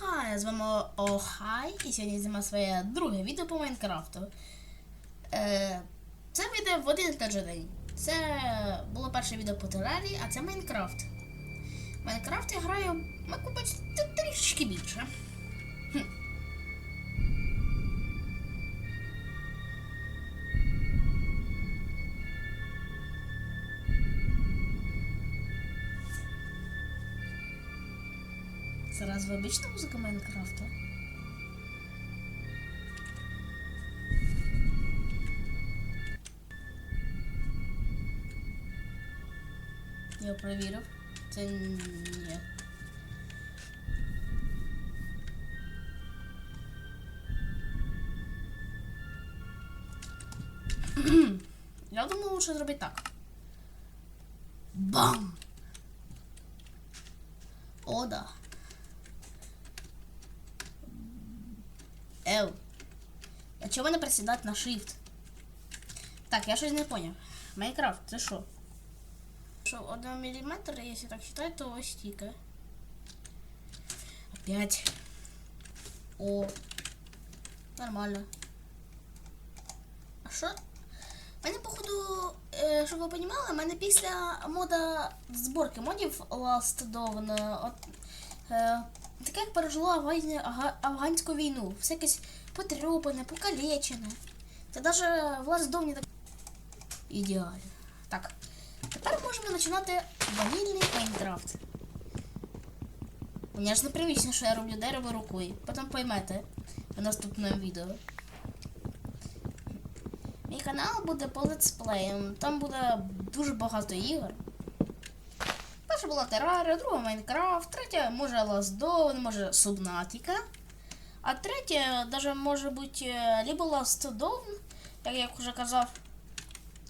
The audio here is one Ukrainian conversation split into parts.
хай! З вами Охай, і сьогодні знімаю своє друге відео по Майнкрафту. Е, це відео в один та же день. Це було перше відео по терарії, а це Майнкрафт. Майнкрафт я граю, можу бачити, трішечки більше. Це разве обична музика Майнкрафта? Я провірив. Це ні. Я думаю, лучше зробити так. Бам! О, да. Ев. А чого не присідати на shift? Так, я щось не поняв. Майнкрафт, це що? Що, 1 мм, якщо так считать, то ось стільки. Опять. О. Нормально. А що? У мене, походу, е, щоб ви розуміли, у мене після мода зборки модів Last Dawn, е, от, е, таке як пережило афганську, афганську війну. Все якесь потрюпане, покалечене. Це навіть в Last Dawn не так ідеально. Так, тепер можемо починати ванільний Майнкрафт. Мені ж непривично, що я роблю дерево рукою. Потім поймете в наступному відео. Мій канал буде по летсплеям. Там буде дуже багато ігор. Була Террарія, друга Майнкрафт, третя може Last може Subnautica. А третя даже може бути е, либо Last Dawn, як я вже казав,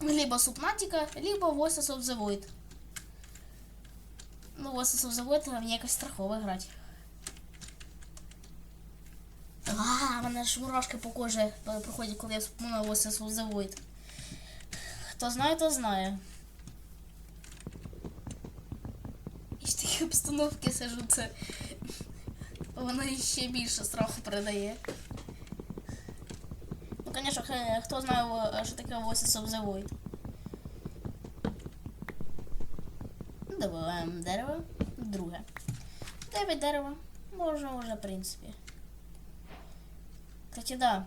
либо Subnautica, либо Voices of the Void. Ну, Voices of the Void мені якось страхово грати. А, мене ж мурашки по кожі е, проходять, коли я вспоминаю Voices of the Void. Хто знає, то знає. І в такій обстановці сижу, це воно ще більше страху передає. Ну, звісно, хто знає, що таке Voices of the Void. Добуваємо дерево. Друге. Дев'ять дерева. Можна вже, в принципі. Кстати, да.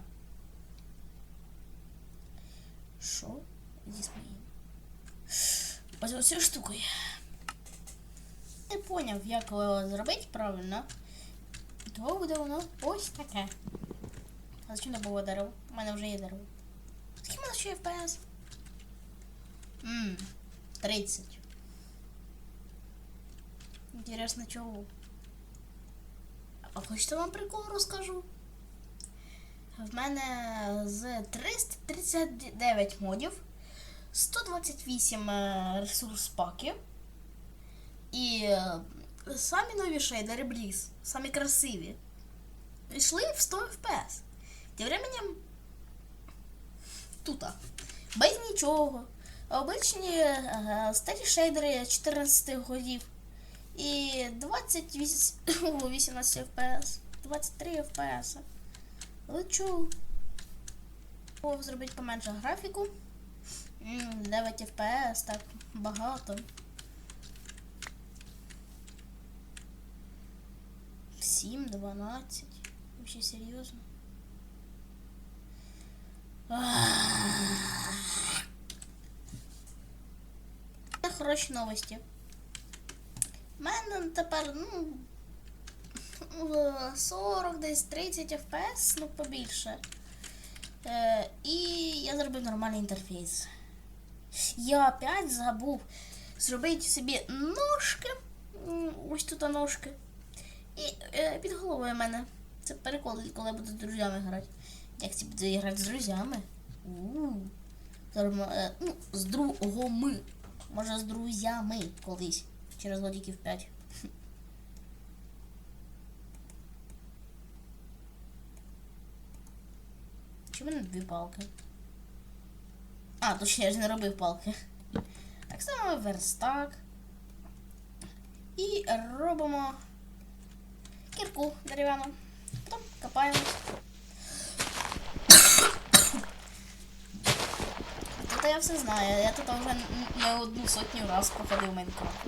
Що? Зі моїм. Ось оцю штукою. Не поняв, як його зробити правильно. То буде воно ось таке. А зачем не було дерево? У мене вже є дерево. Скільки мене ще є FPS? Ммм, 30. Інтересно, чого? А хочете вам прикол розкажу? В мене з 339 модів, 128 е, ресурс паків і е, самі нові шейдери Бліз, самі красиві. Йшли в 100 FPS. Тим временем тут. Без нічого. Обичні е, старі шейдери 14 годів. І 28 18 FPS. 23 FPS. Лечу. Зробити поменше графіку. 9 FPS, так багато. 7, 12. Вообще серйозно. Ах. Хороші новості. У мене тепер, ну, 40, десь 30 FPS, ну побільше. Е, і я зробив нормальний інтерфейс. Я опять забув зробити собі ножки. Ось тут ножки. І е, під головою в мене. Це прикол, коли я буду з друзями грати. Як це буду грати з друзями? Зарма- е, Ну, з другами. Може з друзями колись. Через годиків 5. Чи в мене дві палки? А, точніше, я ж не робив палки. Так ставимо верстак. І робимо кірку дерев'яну. Потім копаємо. Тут я все знаю. Я тут вже не одну сотню раз проходив Майнкрафт.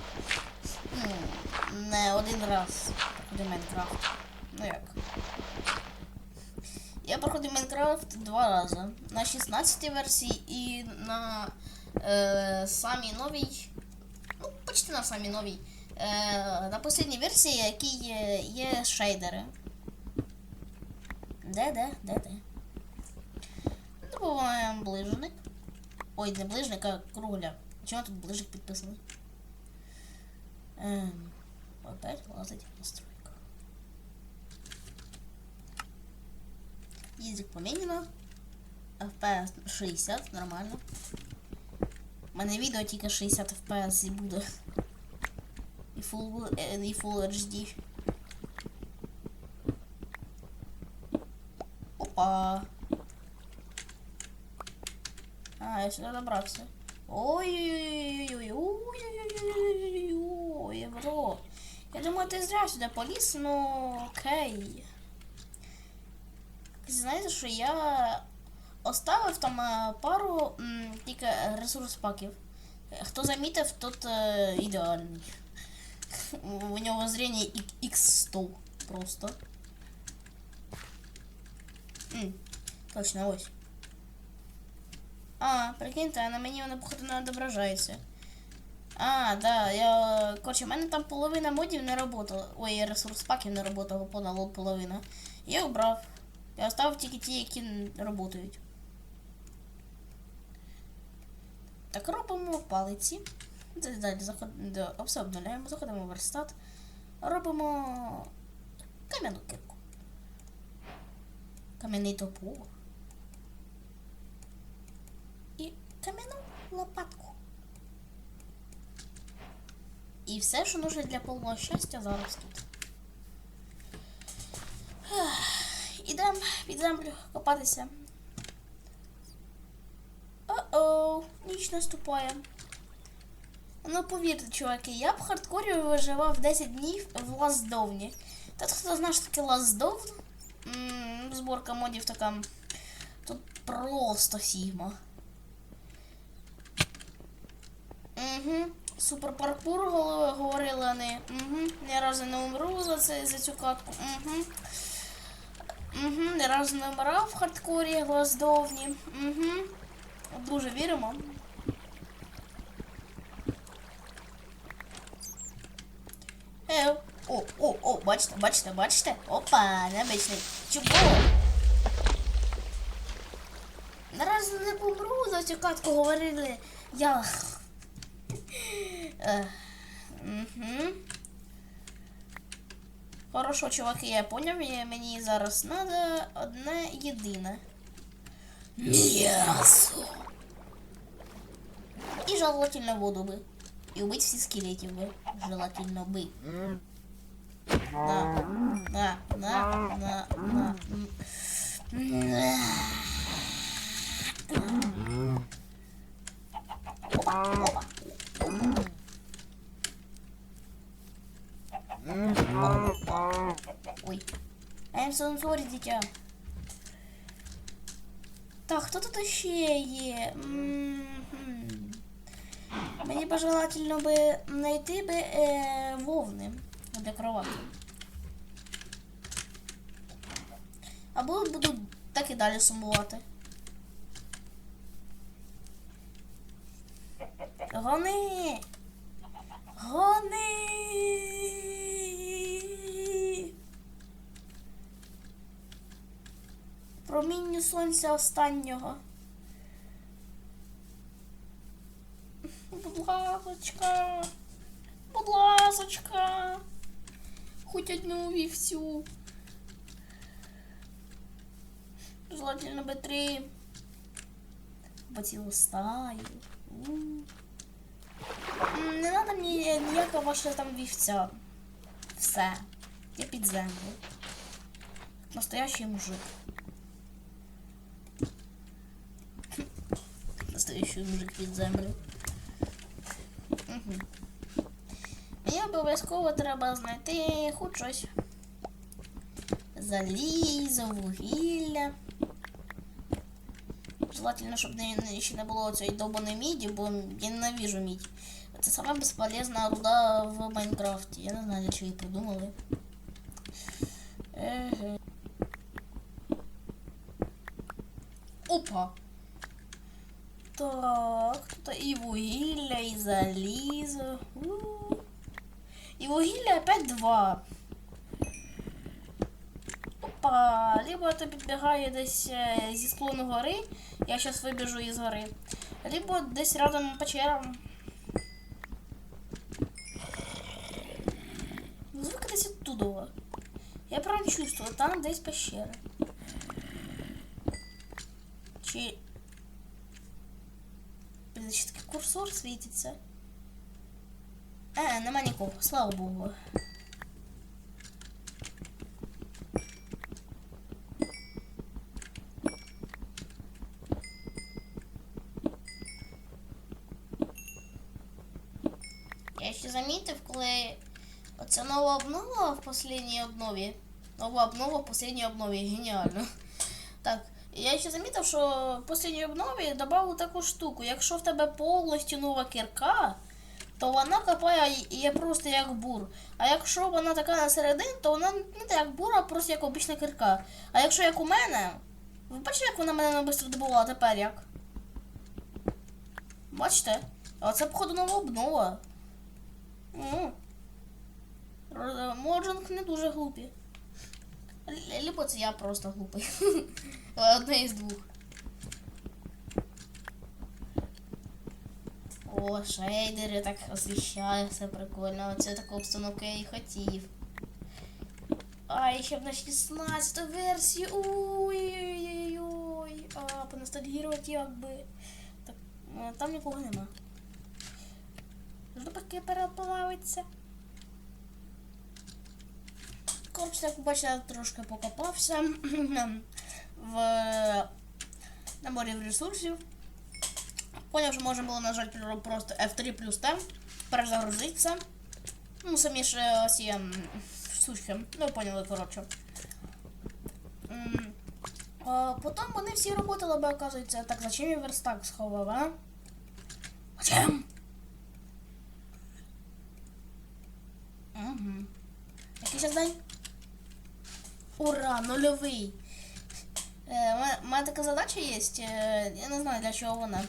Ну, не один раз проходив Майнкрафт. Ну як? Я проходив Майнкрафт два рази. На 16 версії і на е, самій новій. Ну, почти на самій новій. Е, на останній версії, які є, є шейдери. Де, де, де, де? Добуваємо ближник. Ой, не ближник, а кругляк. Чому тут ближник підписаний? Ем, опять лазить настройка. Язик помінено. FPS 60, нормально. У мене відео тільки 60 FPS і буде. Full, і Full HD. Опа. А, я сюда добрался. Ой-ой-ой-ой-ой-ой-ой-ой-ой-ой-ой, бро. Я думаю, ты зря сюда полез, но окей. Знаєте, що я оставив там пару тільки ресурс паків. Хто замітив, тот ідеальний. У нього зрення X100 просто. М, точно, ось. А, прикиньте, на мені воно походу не відображається. А, да, я. Короче, в мене там половина модів не работала. Ой, ресурс паків не работало, понало половина. Я убрав. Я оставив тільки ті, які работають. Так, робимо палиці. Далі далі заход... до- все обновляємо, заходимо в верстат. Робимо кам'яну кирку. Кам'яний топор. І кам'яну лопатку. І все, що нужно для повного щастя, зараз тут. Ідемо під землю копатися. О-оу, ніч наступає. Ну повірте, чуваки, я б хардкорі виживав 10 днів в лаздовні. Та хто знає, що таке лаздовн? Зборка модів така. Тут просто сігма. Угу. Супер паркур говорили вони. Угу. Ні разу не умру за, це, за цю катку. Угу. Угу. Ні разу не вмирав в хардкорі глаздовні. Угу. Дуже віримо. Е, о, бачите, бачите, бачите? Опа, необичний. Чого? Наразі не помру за цю катку говорили. Я. Угу. Хорошо, чуваки, я поняв, мені зараз треба одне єдине. М'ясо. І желательно воду би. І убить всі скелетів би. Желательно би. На, на, на, на, на. Ой. I'm so sorry, дитя. Так, хто тут ще є? М-м-м. Мені б желательно би знайти би е, вовни для кровати. Або буду так і далі сумувати. Гони! Гони! Промінню сонця останнього. Будь ласочка. Будь ласочка. Хоть одну вівцю. Желательно би три. Бо цілу стаю. Не треба мені ніяка ваша там вівця. Все. Я під землю. Настоящий мужик. Настоящий мужик під землю. Угу. Мені обов'язково треба знайти хоч щось. залізо, вугілля. Желательно, щоб не, не- було цієї довбаної міді, бо я ненавижу мідь. Це сама безполезна руда в Майнкрафті. Я не знаю, для чого її придумали. Еге. Опа. Так, тут і вугілля, і залізо. У. І вугілля опять два. Опа, либо це підбігає десь е, зі склону гори. Я зараз вибіжу із гори. Либо десь рядом печера. Звук десь оттуда. Я прям чувствую, там десь пещера. Чи... Блін, ще такий курсор світиться. Е, нема нікого, слава Богу. Я ще замітив, коли оця нова обнова в останній обнові. Нова обнова в останній обнові. Геніально. Так, я ще замітив, що в останній обнові додали таку штуку. Якщо в тебе повністю нова кірка, то вона копає є просто як бур. А якщо вона така на середин, то вона не як бур, а просто як обична кірка. А якщо як у мене, ви бачите, як вона мене не швидко добувала, тепер як? Бачите? А це, походу, нова обнова. Моджинг не дуже глупі. Л- Либо це я просто глупий. Одне із двох. О, шейдери так освіщає, все прикольно. Оце таку обстановку я і хотів. А, ще б на 16 версію. Ой-ой-ой-ой. А, поностальгірувати як би. Так, там нікого нема. Жду поки переплавиться. Коротше, так бачите, трошки покопався в наборі ресурсів. Поняв, що можна було нажати просто F3 плюс T, перезагрузитися. Ну, самі ж е, ці ем, штучки. Ну, поняли, коротше. Потім вони всі роботали, бо оказується, так зачем я верстак сховав, а? Зачем? Угу. День? Ура, нульовий. Е, у мене- мене така задача є. Е, я не знаю для чого вона.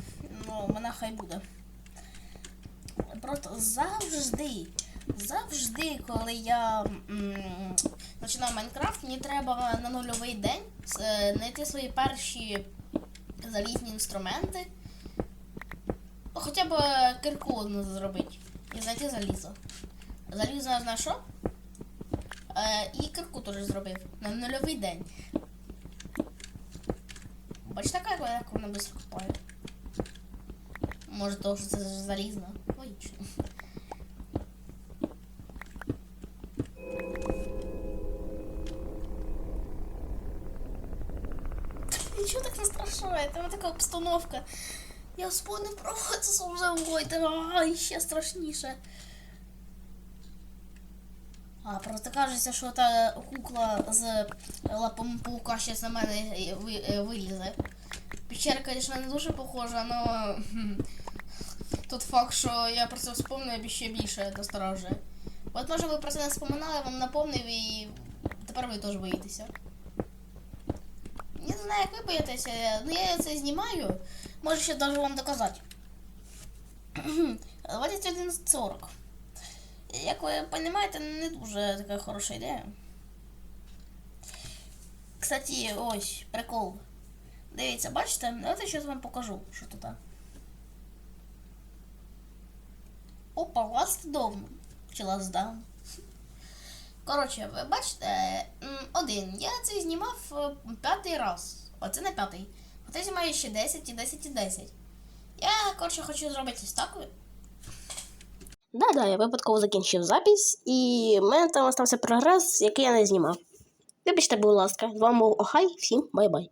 Ну, вона хай буде. Просто завжди, завжди, коли я починаю Майнкрафт, мені треба на нульовий день е, знайти свої перші залізні інструменти. Хоча б кирку зробити. І знайти залізо. Залізо знайшов. Е, і кирку теж зробив. На нульовий день. Бачите, як вона швидко копає? Може, того, що це залізно. Логічно. Нічого так не страшає, там така обстановка. Я вспомнив про це вже войти, а ще страшніше. А, просто кажеться, що та кукла з лапом паука ще на мене е, е, вилізе. Печера, звісно, не дуже похожа, але тут факт, що я про це вспомнив ще більше насторожує. От може ви про це не вспоминали, вам напомнив і тепер ви теж боїтеся. Я не знаю, як ви боїтеся, але я це знімаю. Можу ще навіть вам доказати. 21.40. Як ви розумієте, не дуже така хороша ідея. Кстати, ось, прикол. Дивіться, бачите? Давайте зараз вам покажу, що тут. Опа, last down. Чи last down. Коротше, ви бачите, один. Я це знімав е, п'ятий раз. Оце не п'ятий. Оце знімаю ще 10 і 10 і 10. Я, коротше, хочу зробити ось так. Да-да, я випадково закінчив запись, і в мене там остався прогрес, який я не знімав. Вибачте, будь ласка, з вами був Охай, всім бай-бай.